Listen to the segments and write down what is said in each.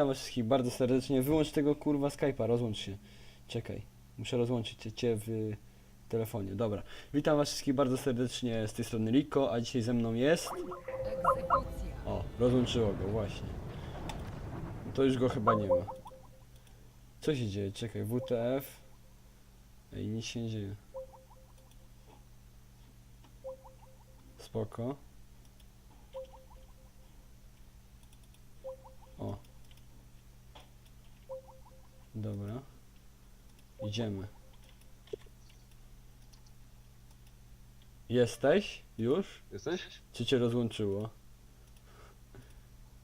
Witam was wszystkich bardzo serdecznie. Wyłącz tego kurwa Skype'a, rozłącz się. Czekaj, muszę rozłączyć cię- cię w telefonie. Dobra, witam was wszystkich bardzo serdecznie z tej strony Rico, a dzisiaj ze mną jest... O, rozłączyło go, właśnie. To już go chyba nie ma. Co się dzieje? Czekaj, WTF. Ej, nic się nie dzieje. Spoko. O. Dobra. Idziemy. Jesteś? Już? Jesteś? Czy cię rozłączyło?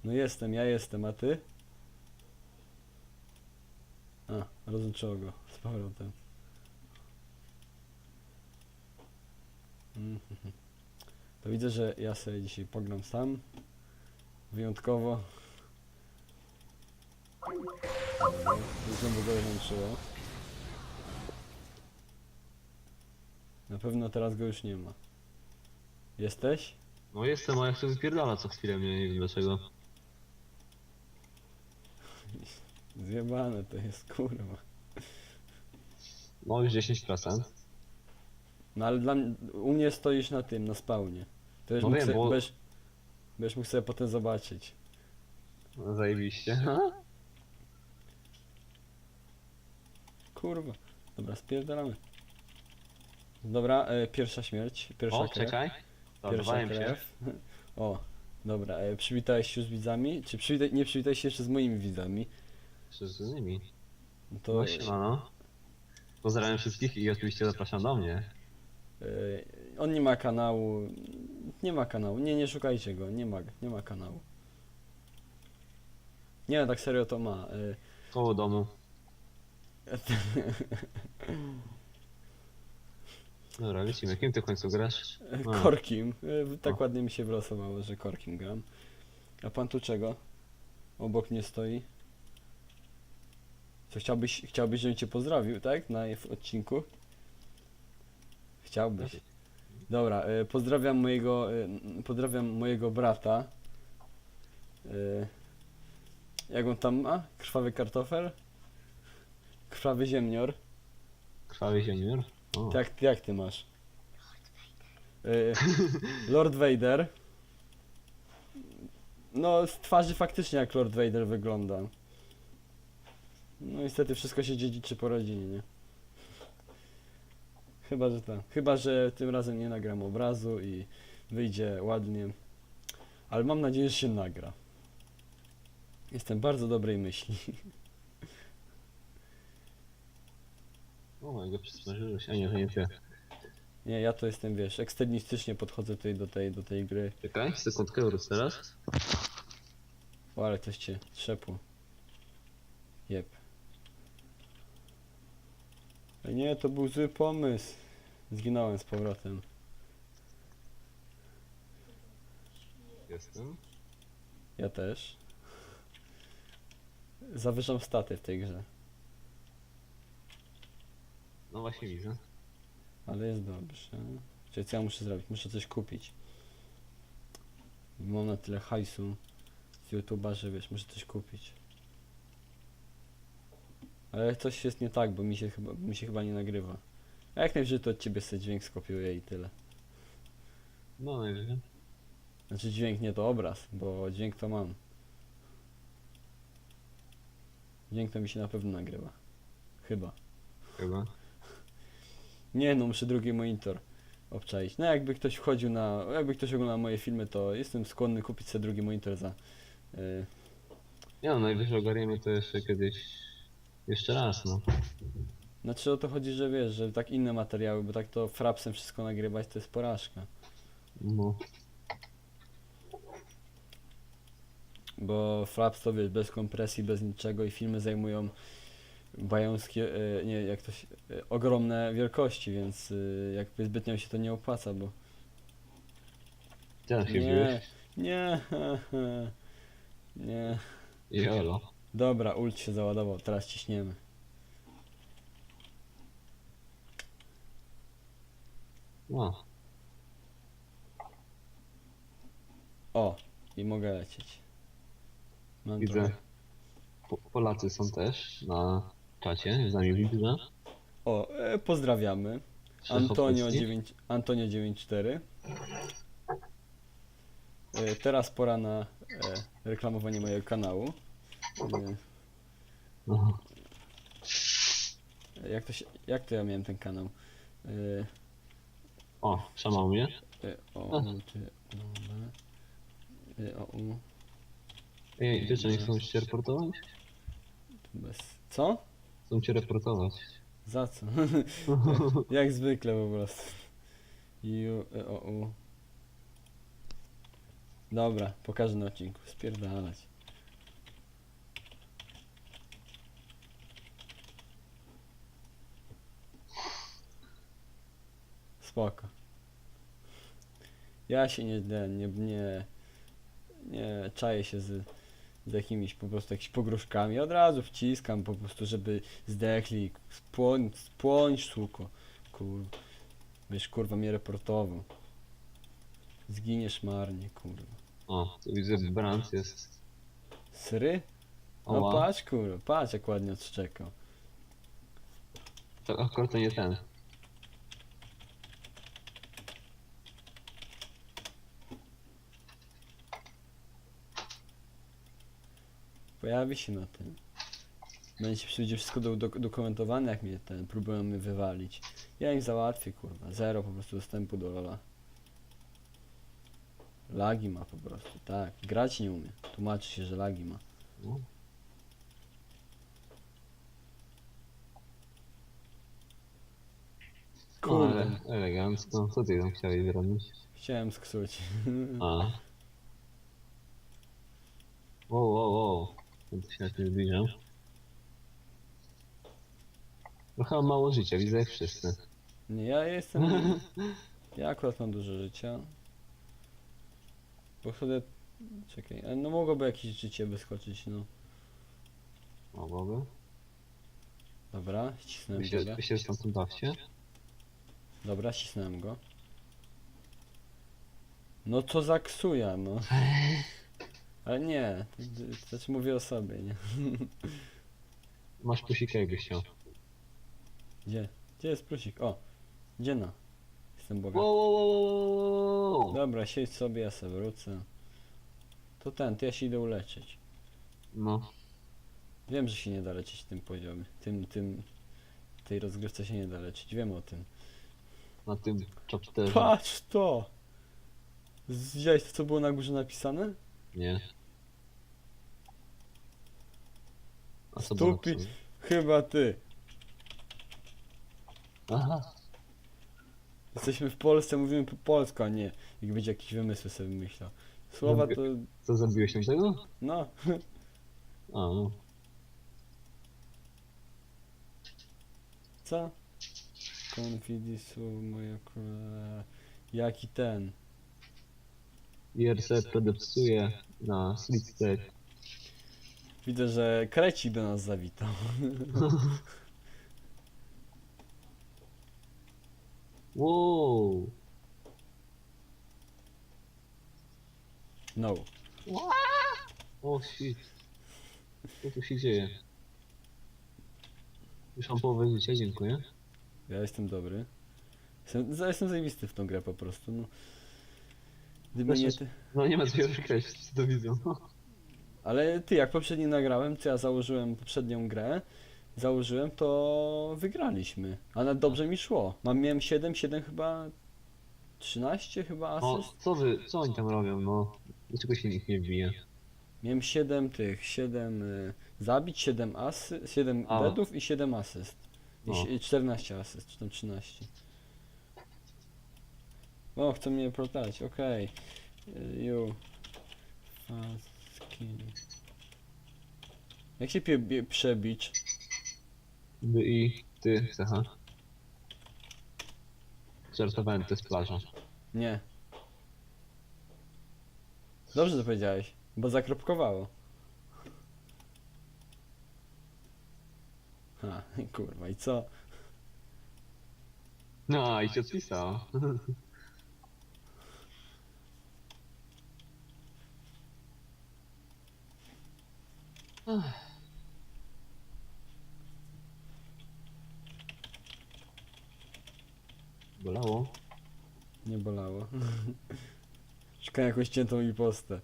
No jestem, ja jestem, a ty? A, rozłączyło go z powrotem. Mhm. To widzę, że ja sobie dzisiaj pogram sam. Wyjątkowo. Znowu go rozłączyło. Na pewno teraz go już nie ma. Jesteś? No jestem, a się wypierdala co chwilę mnie, nie wiem dlaczego. Zjebane to jest, kurwa. No już 10%. No ale dla mnie, u mnie stoisz na tym, na spawnie. To już No mógł wiem, sobie, bo- będziesz, będziesz mógł sobie potem zobaczyć. No, zajebiście. Kurwa. Dobra, spierdalamy. Dobra, e, pierwsza śmierć, pierwsza O, krew. czekaj. Pierwsza Zadawałem się. krew. O, dobra, e, przywitałeś się z widzami? Czy przywitaj, nie przywitałeś się jeszcze z moimi widzami? Jeszcze z nimi. No to No siemano. Pozdrawiam wszystkich i oczywiście zapraszam do mnie. e, on nie ma kanału. Nie ma kanału. Nie, nie szukajcie go. Nie ma, nie ma kanału. Nie, tak serio to ma. E, Koło domu. Dobra, lecimy. Kim ty w końcu grasz? A. Korkim. E, Tak O. ładnie mi się wylosowało, że Korkim gram. A pan tu czego? Obok mnie stoi. Co chciałbyś, chciałbyś, żebym cię pozdrowił, tak? Na w odcinku? Chciałbyś. Dobra, e, pozdrawiam mojego, e, n- pozdrawiam mojego brata. E, jak on tam ma? Krwawy kartofel? Krwawy ziemnior. Krwawy ziemnior? O. Jak, jak ty masz? Y, Lord Vader. No, z twarzy faktycznie jak Lord Vader wygląda. No niestety wszystko się dziedziczy po rodzinie, nie? Chyba, że tak. Chyba, że tym razem nie nagram obrazu i wyjdzie ładnie. Ale mam nadzieję, że się nagra. Jestem bardzo dobrej myśli. O mojego przysmażyłeś. A nie, nie ty. Nie, ja to jestem, wiesz, eksternistycznie podchodzę tutaj do tej, do tej gry. Czekaj, sekundkę, wróć teraz. O, ale ktoś cię trzepł. Jep. Ej, Nie, to był zły pomysł. Zginąłem z powrotem. Jestem. Ja też. Zawyżam staty w tej grze. No właśnie widzę. Ale jest dobrze. Czyli co ja muszę zrobić? Muszę coś kupić. Mam na tyle hajsu z YouTube'a, że wiesz, muszę coś kupić. Ale coś jest nie tak, bo mi się chyba, mi się chyba nie nagrywa. A jak najwyżej to od ciebie sobie dźwięk skopiuję i tyle. No najwyżej. Znaczy dźwięk nie to obraz, bo dźwięk to mam. Dźwięk to mi się na pewno nagrywa. Chyba. Chyba. Nie no, muszę drugi monitor obczaić. No jakby ktoś wchodził na, jakby ktoś oglądał moje filmy, to jestem skłonny kupić sobie drugi monitor za... y, Nie no, najwyżej ogarniemy to jeszcze kiedyś. Jeszcze raz, no. Znaczy o to chodzi, że wiesz, że tak inne materiały, bo tak to frapsem wszystko nagrywać to jest porażka. No. Bo fraps to wiesz, bez kompresji, bez niczego i filmy zajmują bająskie, e, nie, jak to się, e, ogromne wielkości, więc e, jakby zbytnio się to nie opłaca, bo Gdzie się nie, nie, nie. Jolo. Dobra, ult się załadował, teraz ciśniemy. No. O, i mogę lecieć. Mam Widzę. trochę. Po, Polacy są też na czacie, z nami widzę. O, e, pozdrawiamy. Trzech Antonio. 9, Antonio 94. E, teraz pora na e, reklamowanie mojego kanału. E, Aha. jak, to się, jak to ja miałem ten kanał? E, O, szamał mnie. e, o, u, B, e, o, u, Ej, wiesz, że nie chcą cię reportować? bez. Co? Chcą cię reportować. Za co? Jak zwykle po prostu. E, o, u. Dobra, pokażę na odcinku. Spierdalać. Spoko. Ja się nie, nie, nie, nie czaję się z, z jakimiś po prostu jakimiś pogróżkami. Od razu wciskam po prostu, żeby zdechli. Spłoń, spłoń, suko. Kurwa. Wiesz, kurwa, mnie reportował. Zginiesz marnie, kurwa. O, tu widzę, Brand jest. Sry? No Oła. patrz, kurwa, patrz jak ładnie odszczekał. To akurat to nie ten. Pojawi się na tym. Będzie, będzie wszystko do, do, dokumentowane, jak mnie ten, próbują mnie wywalić. Ja im załatwię, kurwa. Zero po prostu dostępu do Lola. Lagi ma po prostu, tak. Grać nie umie. Tłumaczy się, że lagi ma. Kurde, ale elegancko. Co ty tam chciałeś zrobić? chciałem sksuć. A. Wow, wow, wow. No to się jak nie zbliżam. Trochę mam mało życia, widzę jak wszyscy. Nie, ja jestem. Ja akurat mam dużo życia. Bo wtedy. Czekaj, no mogłoby jakieś życie wyskoczyć, no. Mogłoby. Dobra, ścisnąłem Wy się, wy się stamtąd bawcie. Dobra, ścisnąłem go. No co za ksuja, no. Ale nie, znaczy mówię o sobie, nie. Masz pusika jakbyś chciał. Gdzie? Gdzie jest plusik? O! Gdzie no? Jestem bogaty. Wow, wow, wow, wow. Dobra, siedź sobie, ja sobie wrócę. To ten, to ja się idę uleczyć. No. Wiem, że się nie da leczyć tym poziomie. Tym, tym, tej rozgrywce się nie da leczyć. Wiem o tym. Na tym chapterze. Patrz to! Widziałeś to, co było na górze napisane? Nie. A co było Stupi- napisane? Chyba ty. Aha. Jesteśmy w Polsce, mówimy po polsku, a nie jak będzie jakiś wymysł sobie myślał. Słowa to, Co zabiłeś tam tego? no, A, no. co? Confidisu, moja króla... Jaki ten? IRC predepsuje na Slipstack. Widzę, że Krecik do nas zawitał. Wow. No. O shit. Co tu się dzieje? Już mam połowę życia, dziękuję. Ja jestem dobry. Jestem, za- jestem zajebisty w tą grę po prostu, no. Gdyby nie ty... No nie ma co przykreś, wszyscy to widzą. Ale ty, jak poprzednio nagrałem, co ja założyłem poprzednią grę, założyłem, to wygraliśmy. A nawet dobrze mi szło. Mam, miałem 7, 7 chyba... 13 chyba No, asyst? co wy, co oni tam robią, no? Dlaczego się nikt nie bije? Miałem 7 tych, 7 y, zabić, 7 asy, 7 A. deadów i 7 asyst. I No. si- I 14 asyst, czy tam 13. O, chcą mnie protać, okej. Y, You. Fast kill. Jak się pie, bie, przebić? Wy i ty, Cecha. Żartowałem, to jest plaża. Nie. Dobrze to powiedziałeś, bo zakropkowało. Ha, kurwa, i co? No i się Bolało? Nie bolało. Szukam jakąś ciętą impostę.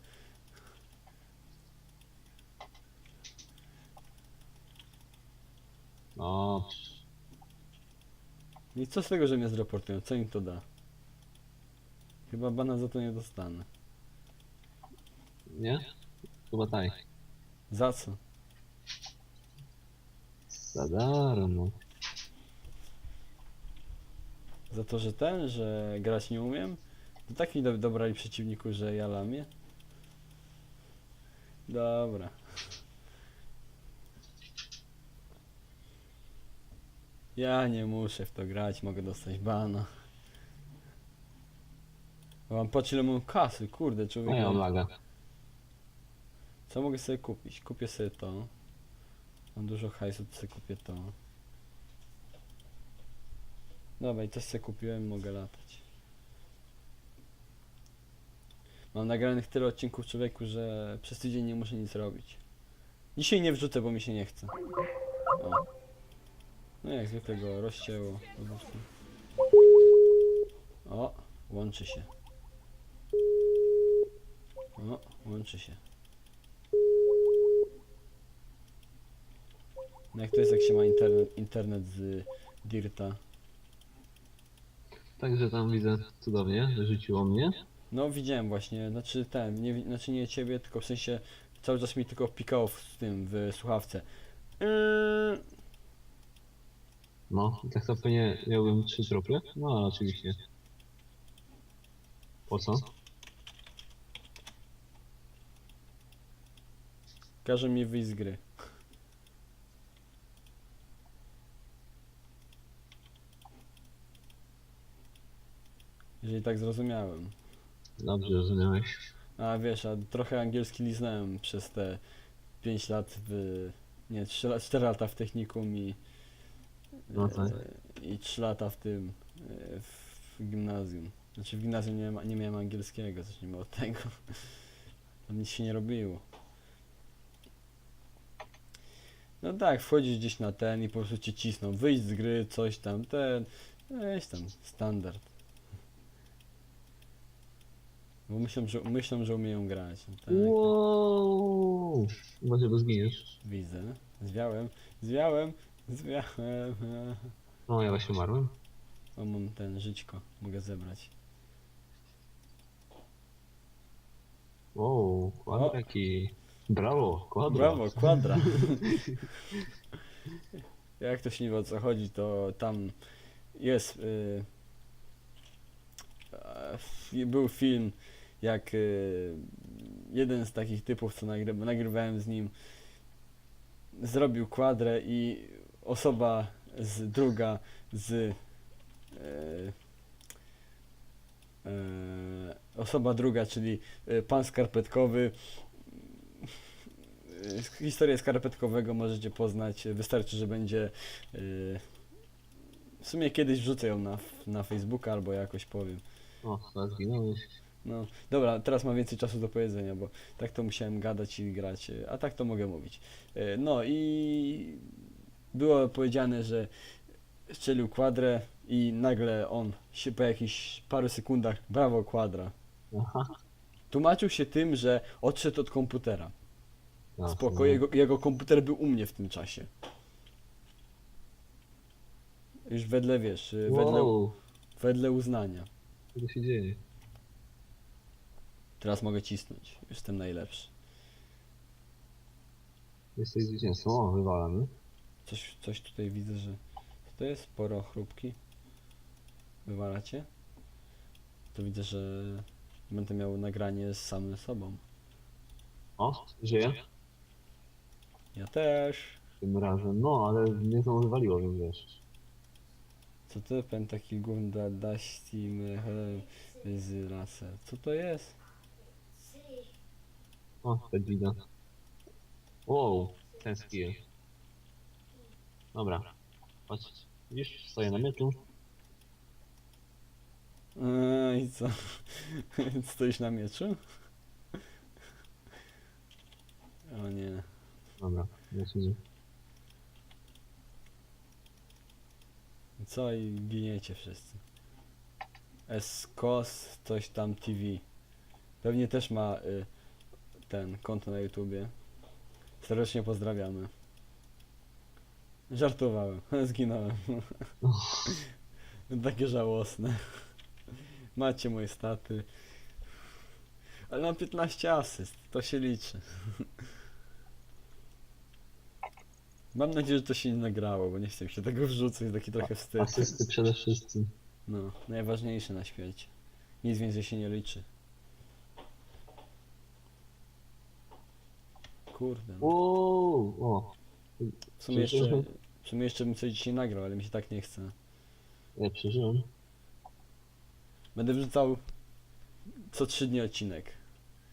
O, I co z tego, że mnie zreportują? Co im to da? Chyba bana za to nie dostanę. nie? Chyba tak. Za co? Za darmo. Za to, że ten, że grać nie umiem? To tak mi do, dobrali przeciwniku, że ja lamię? Dobra. Ja nie muszę w to grać, mogę dostać bana. Mam ile mam kasy, kurde No człowiek. ja mam laga. Co mogę sobie kupić? Kupię sobie to. Mam dużo hajsu, to sobie kupię to. Dobra, i też sobie kupiłem, mogę latać. Mam nagranych tyle odcinków człowieku, że przez tydzień nie muszę nic robić. Dzisiaj nie wrzucę, bo mi się nie chce. O. No jak zwykle go rozcięło. O, łączy się. O, łączy się. No jak to jest, jak się ma internet, internet z Dirta? Także tam widzę cudownie, wyrzuciło mnie. No widziałem właśnie, znaczy ten, nie, znaczy nie ciebie, tylko w sensie cały czas mi tylko pikało w w tym, w słuchawce. Yy, No, i tak to pewnie miałbym trzy tropy. No, ale oczywiście. Po co? każe mi wyjść z gry. Jeżeli tak zrozumiałem. Dobrze rozumiałeś. A wiesz, a trochę angielski liznąłem przez te 5 lat w. Nie, 3 lat, 4 lata w technikum i. No tak. e, I 3 lata w tym. e, w gimnazjum. Znaczy w gimnazjum nie, ma- nie miałem angielskiego, zacznijmy od tego. Tam nic się nie robiło. No tak, wchodzisz gdzieś na ten i po prostu cię cisną. Wyjść z gry, coś tam, ten. Weź tam, standard. Bo myślą, że, myślą, że umieją grać. No tak, Wow! Uważaj, bo zginiesz. widzę. Zwiałem, zwiałem, zwiałem. No, ja właśnie umarłem. O, mam ten żyćko, mogę zebrać. Wow, kwadraki. Brawo, kwadra. Brawo, kwadra. Jak ktoś nie wie o co chodzi, to tam jest. Y, e, był film, jak y, jeden z takich typów, co nagry, nagrywałem z nim, zrobił kwadrę i osoba z druga z. y, e, osoba druga, czyli y, pan skarpetkowy. Y, Historię skarpetkowego możecie poznać. Wystarczy, że będzie. y, W sumie kiedyś wrzucę ją na, na Facebooka albo jakoś powiem. O, zginąłeś. No, dobra, teraz mam więcej czasu do powiedzenia, bo tak to musiałem gadać i grać, y, a tak to mogę mówić. Y, No i było powiedziane, że strzelił kwadrę i nagle on się po jakichś paru sekundach, brawo kwadra. Aha. Tłumaczył się tym, że odszedł od komputera. Spoko, jego, jego komputer był u mnie w tym czasie. Już wedle, wiesz, wedle, Wow, wedle uznania. co się dzieje? Teraz mogę cisnąć. Jestem najlepszy. Jesteś zwycięzcą. O, wywalamy. Coś, coś tutaj widzę, że co to jest sporo chrupki. Wywalacie? To widzę, że będę miał nagranie z samym sobą. O, żyje. Ja też. Tym razem. No, ale mnie znowu wywaliło, więc wiesz. Co to? Pentakill Gunda Dusty z laser. Co to jest? O, widzę. Wow, ten skill. Dobra. Patrz, widzisz, stoję na mieczu. Eee, I co? Stoisz na mieczu? O nie. Dobra, lecimy. Co i giniecie wszyscy. Eskos coś tam TV. Pewnie też ma y, ten konto na YouTubie. Serdecznie pozdrawiamy. Żartowałem, zginąłem. Takie żałosne. Macie moje staty. Ale mam 15 asyst, to się liczy. Mam nadzieję, że to się nie nagrało, bo nie chcę mi się tego wrzucać, taki trochę wstyd. Asysty przede wszystkim. No, najważniejsze na świecie. Nic więcej się nie liczy. Kurde, no. Wow, o, W sumie jeszcze, w sumie jeszcze bym coś dzisiaj nagrał, ale mi się tak nie chce. ja przeżyłem. Będę wrzucał co trzy dni odcinek.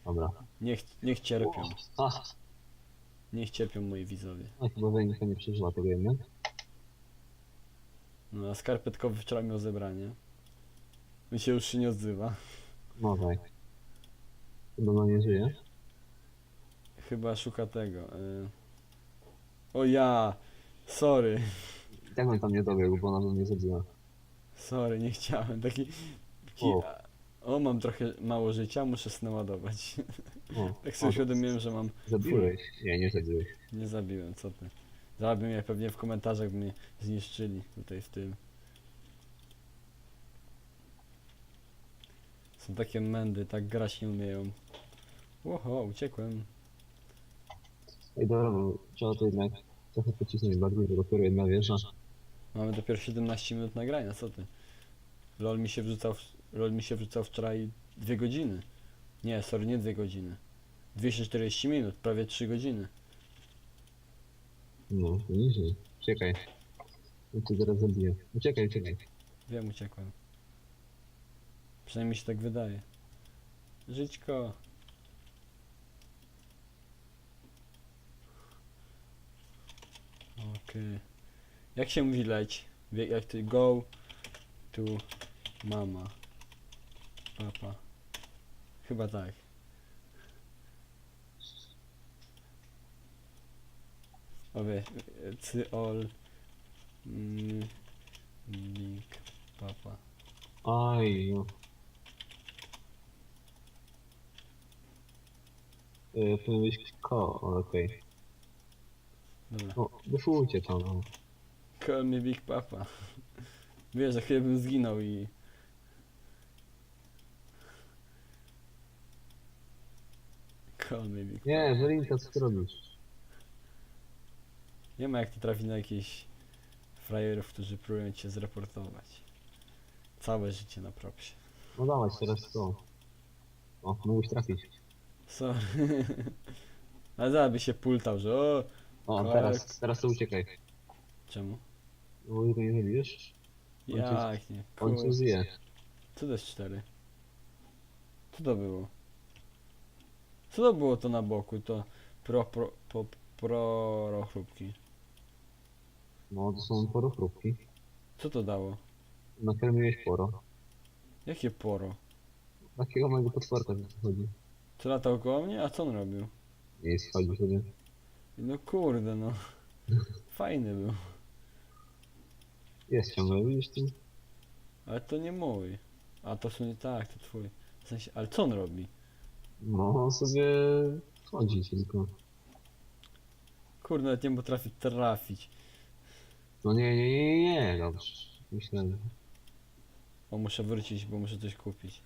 Dobra. Niech, niech cierpią. A, Niech cierpią moi widzowie. a chyba Wenika nie przeżyła tego jednak. No, a skarpetkowy wczoraj miał zebranie. On się już się nie odzywa. No tak. Chyba no nie żyje. Chyba szuka tego. Y... O ja! Sorry. I tak bym tam nie dobiegł, bo ona by mnie zabiła. Sorry, nie chciałem. Taki. taki O. o. mam trochę mało życia, muszę naładować. O, Tak sobie o, uświadomiłem, że mam. Zabiłeś? Nie, nie zabiłeś. Nie zabiłem, co ty. Zabił mnie pewnie w komentarzach, by mnie zniszczyli tutaj w tym. Są takie mędy, tak grać nie umieją. Łoho, uciekłem. Ej, dobra, bo trzeba to jednak trochę pocisnąć bardziej, bo dopiero jedna wieża. Mamy dopiero 17 minut nagrania, co ty? LOL mi się wrzucał, w- LOL mi się wrzucał wczoraj 2 godziny. Nie, sorry, nie 2 godziny. 240 minut, prawie 3 godziny. No, to nieźle. Czekaj. Ja cię zaraz zabiję. Uciekaj, uciekaj. Wiem, uciekłem. Przynajmniej się tak wydaje. Żyćko. Okej. Jak się mówi Jak ty go to mama. Papa. Chyba tak. O wie, cyol. Mm, link. Papa. Aj. Yy, powinien być ko, okej. Dobra. O, wyszłujcie tam, no. Call me Big Papa. Wiesz, za chwilę bym zginął i... Call me Big Nie, Welinka, co ty robisz? Nie ma jak to trafi na jakichś frajerów, którzy próbują cię zreportować. Całe życie na propsie. No dawaj, teraz to. O, mógłbyś trafić. Sorry. Ale zaraz by się pultał, że o... O, Tak. teraz, teraz to uciekaj. Czemu? Bo jego nie zabijesz? On cię- Jak nie? On cię Kur... zje. Co to jest cztery? Co to było? Co to było to na boku? To pro, pro, po, pro chrupki. No, to są porochrupki. Co to dało? Nakarmiłeś poro. Jakie poro? Takiego małego potworka chodzi. Co latał koło mnie? A co on robił? Nie jest chodzi sobie. No kurde no. Fajny był. Jest ciągle, widzisz tu? Ale to nie mój. A to w sumie tak, to twój. W sensie, ale co on robi? No, on sobie chodzi tylko. Kurde, nawet nie potrafi trafić. No nie, nie, nie, nie, dobrze. Myślę, że O, muszę wrócić, bo muszę coś kupić.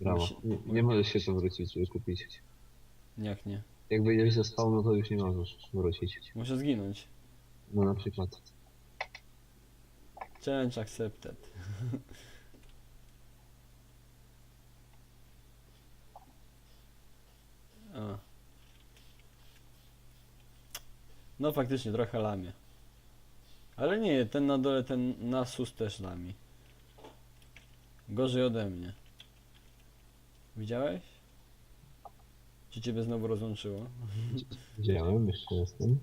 brawo. Nie, nie możesz się tu wrócić, żeby kupić. Jak nie? Jak wyjdziesz ze spawnu, to już nie możesz wrócić. Muszę zginąć. No na przykład. Challenge accepted. A. No faktycznie trochę lamie. Ale nie, ten na dole, ten nasus też lami. Gorzej ode mnie. Widziałeś? Czy ciebie znowu rozłączyło? Widziałem, jeszcze jestem.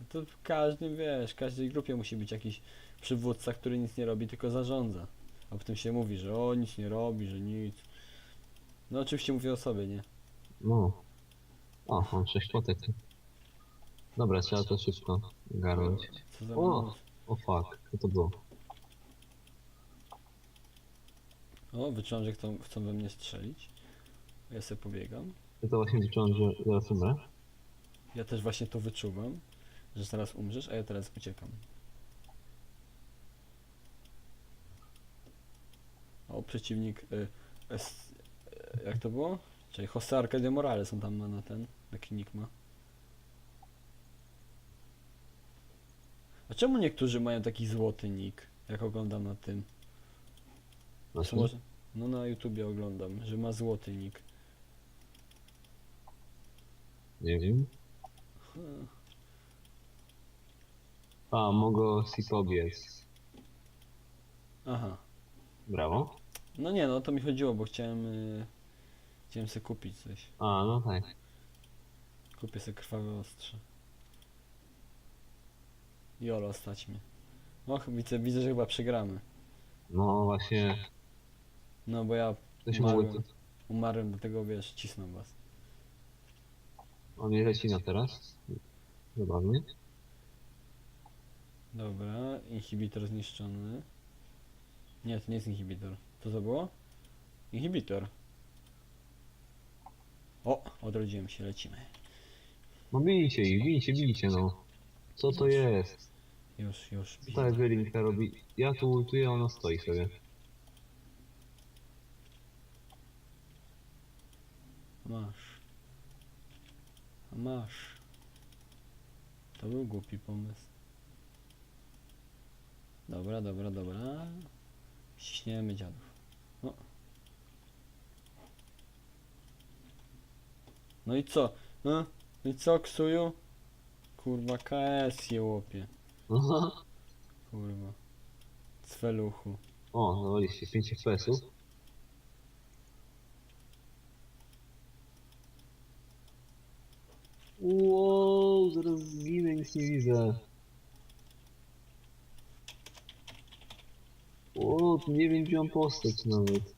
No To w każdym, wiesz, w każdej grupie musi być jakiś przywódca, który nic nie robi, tylko zarządza. A potem się mówi, że o, nic nie robi, że nic. No oczywiście mówię o sobie, nie? No. O, mam sześć potek. Dobra, trzeba to szybko garnąć. Co za o. O fuck, co to było? o, wyczułam, że chcą, chcą we mnie strzelić. Ja sobie pobiegam. Ja to właśnie wyczułem, że zaraz umrę. Ja też właśnie to wyczuwam, że zaraz umrzesz, a ja teraz uciekam. O, przeciwnik. Y, es, y, jak to było? Czyli Jose Arcadio Morales on tam ma na ten, taki nick ma. A czemu niektórzy mają taki złoty nick, jak oglądam na tym? Znaczy, może? No na YouTubie oglądam, że ma złoty nick. Nie wiem. A, mogę si pobiec. Aha. Brawo. No nie, no to mi chodziło, bo chciałem... Y, chciałem sobie kupić coś. A, no tak. Kupię sobie krwawe ostrze. Jolo, stać mnie. Och, widzę, widzę, że chyba przegramy. No właśnie, No bo ja ktoś Umarłem. mógł... umarłem, dlatego wiesz, cisną was. On mnie lecina teraz. Zabawnie. Dobra, inhibitor zniszczony. Nie, to nie jest inhibitor. To co było? Inhibitor. O, odrodziłem się, lecimy. No bijcie ich, bijcie, bijcie no. Co to jest? Już, już. Co Ewelinka robi? Ja tu ultuję, ona stoi sobie. Masz. A masz. To był głupi pomysł. Dobra, dobra, dobra. Ściśniemy dziadów. No. No i co? No, no i co, ksuju? Kurwa, KS je łopie. Kurwa. Cweluchu. O, zawaliście 5 FPS-ów. Wow, zaraz zginę, nic nie widzę. O, tu nie wiem gdzie mam postać nawet.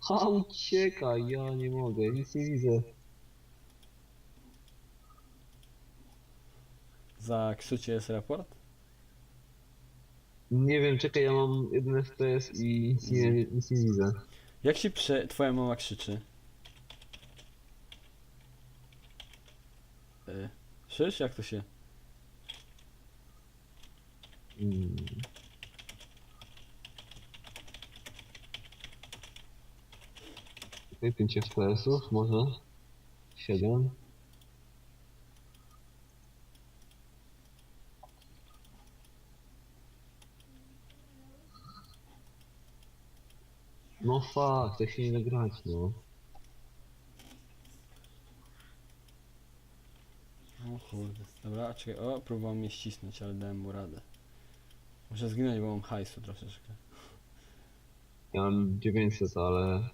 Ha, ucieka, ja nie mogę, nic nie widzę. Za ksucie jest raport? Nie wiem, czekaj, ja mam jeden FPS i nic nie, nic nie widzę. Jak się prze... twoja mama krzyczy? Y, Szysz? Jak to się... Mm. Okej, 5 FPS-ów, może 7. No fuck, to się nie no. O kurde. Dobra, czekaj. O, próbował mnie ścisnąć, ale dałem mu radę. Muszę zginąć, bo mam hajsu troszeczkę. Ja mam 900, ale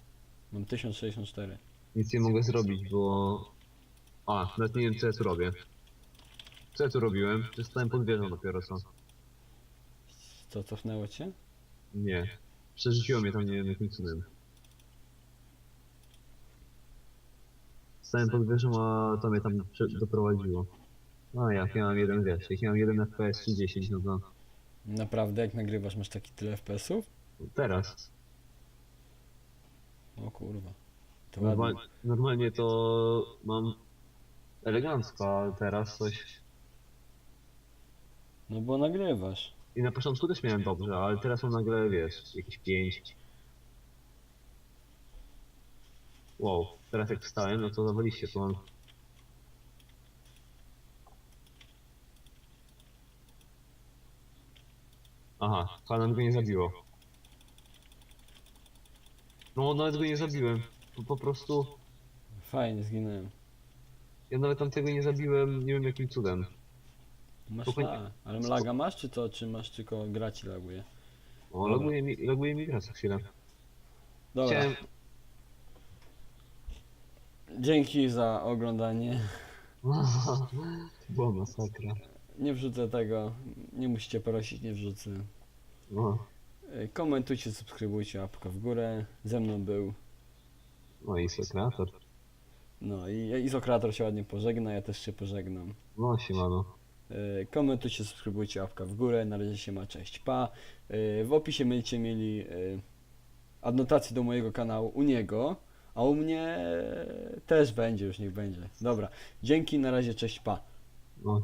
Mam 1064. nic nie mogę zrobić, bo... A, nawet nie wiem co ja tu robię. Co ja tu robiłem? Przestałem pod wieżą dopiero co. Co, cofnęło cię? Nie. Przerzuciło mnie tam nie wiem jakim cudem. Stałem pod wieżą, a to mnie tam prze- doprowadziło. A jak ja mam jeden wiesz, jak ja mam jeden FPS czy 10, no to Naprawdę, jak nagrywasz, masz taki tyle FPS-ów? teraz. O kurwa. To Normal, ładnie. normalnie to mam elegancko, a teraz coś... No bo nagrywasz. I na początku też miałem dobrze, ale teraz mam nagle, wiesz, jakieś 5. Wow, teraz jak wstałem, no to zawaliście, to mam... Aha, panem go nie zabiło. No, nawet go nie zabiłem. Po, po prostu... Fajnie, zginąłem. Ja nawet tam tego nie zabiłem, nie wiem jakim cudem. Masz Spokojnie. la. Ale laga masz, czy to, czy masz tylko gra ci laguje? O, Dobra. loguje mi, loguje mi gra co chwilę. Dobra. Chciałem... Dzięki za oglądanie. była masakra. Nie wrzucę tego. Nie musicie prosić, nie wrzucę. No, Komentujcie, subskrybujcie, łapka w górę. Ze mną był no i sekreator. No i Izokrator się ładnie pożegna, ja też się pożegnam. No, siemano. E, Komentujcie, subskrybujcie, łapka w górę. Na razie się ma, cześć, pa. E, W opisie będziecie mieli e, adnotację do mojego kanału u niego, a u mnie e, też będzie, już niech będzie. Dobra, dzięki, na razie, cześć, pa. No,